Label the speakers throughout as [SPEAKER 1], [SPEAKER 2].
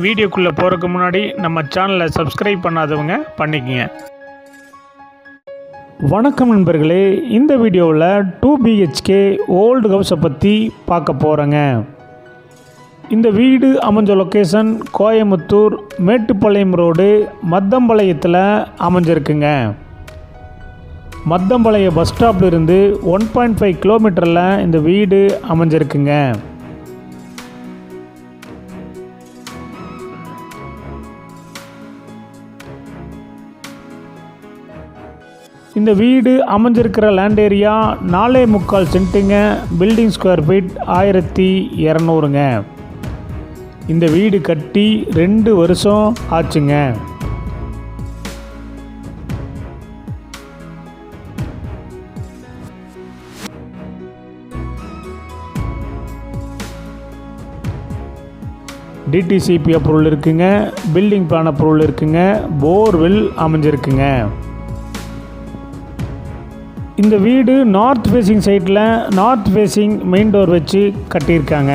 [SPEAKER 1] வீடியோக்குள்ளே போகிறதுக்கு முன்னாடி நம்ம சேனலை சப்ஸ்கிரைப் பண்ணாதவங்க பண்ணிக்கங்க. வணக்கம் நண்பர்களே இந்த வீடியோவில் டூ பிஹெச்கே ஓல்டு ஹவுஸை பற்றி பார்க்க போகிறேங்க இந்த வீடு அமைஞ்ச லொக்கேஷன் கோயமுத்தூர் மேட்டுப்பாளையம் ரோடு மத்தம்பாளையத்தில் அமைஞ்சிருக்குங்க. மத்தம்பாளையம் பஸ் ஸ்டாப்லேருந்து ஒன் பாயிண்ட் ஃபைவ் கிலோமீட்டரில் இந்த வீடு அமைஞ்சிருக்குங்க. இந்த வீடு அமைஞ்சிருக்கிற லேண்ட் ஏரியா நாலே முக்கால் சென்ட்டுங்க. பில்டிங் ஸ்கொயர் ஃபீட் ஆயிரத்தி இரநூறுங்க. இந்த வீடு கட்டி ரெண்டு வருஷம் ஆச்சுங்க. டிடிசிபி அப்ரூவல் இருக்குங்க. பில்டிங் பிளான் அப்ரூவல் இருக்குங்க. போர்வெல் அமைஞ்சிருக்குங்க. இந்த வீடு நார்த் ஃபேஸிங் சைட்டில் நார்த் ஃபேஸிங் மெயின் டோர் வச்சு கட்டியிருக்காங்க.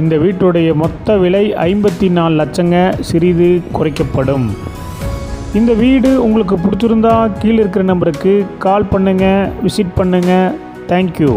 [SPEAKER 1] இந்த வீட்டுடைய மொத்த விலை ஐம்பத்தி நாலு லட்சங்க. சிறிது குறைக்கப்படும். இந்த வீடு உங்களுக்கு பிடிச்சிருந்தா கீழே இருக்கிற நம்பருக்கு கால் பண்ணுங்கள் விசிட் பண்ணுங்கள் தேங்க்யூ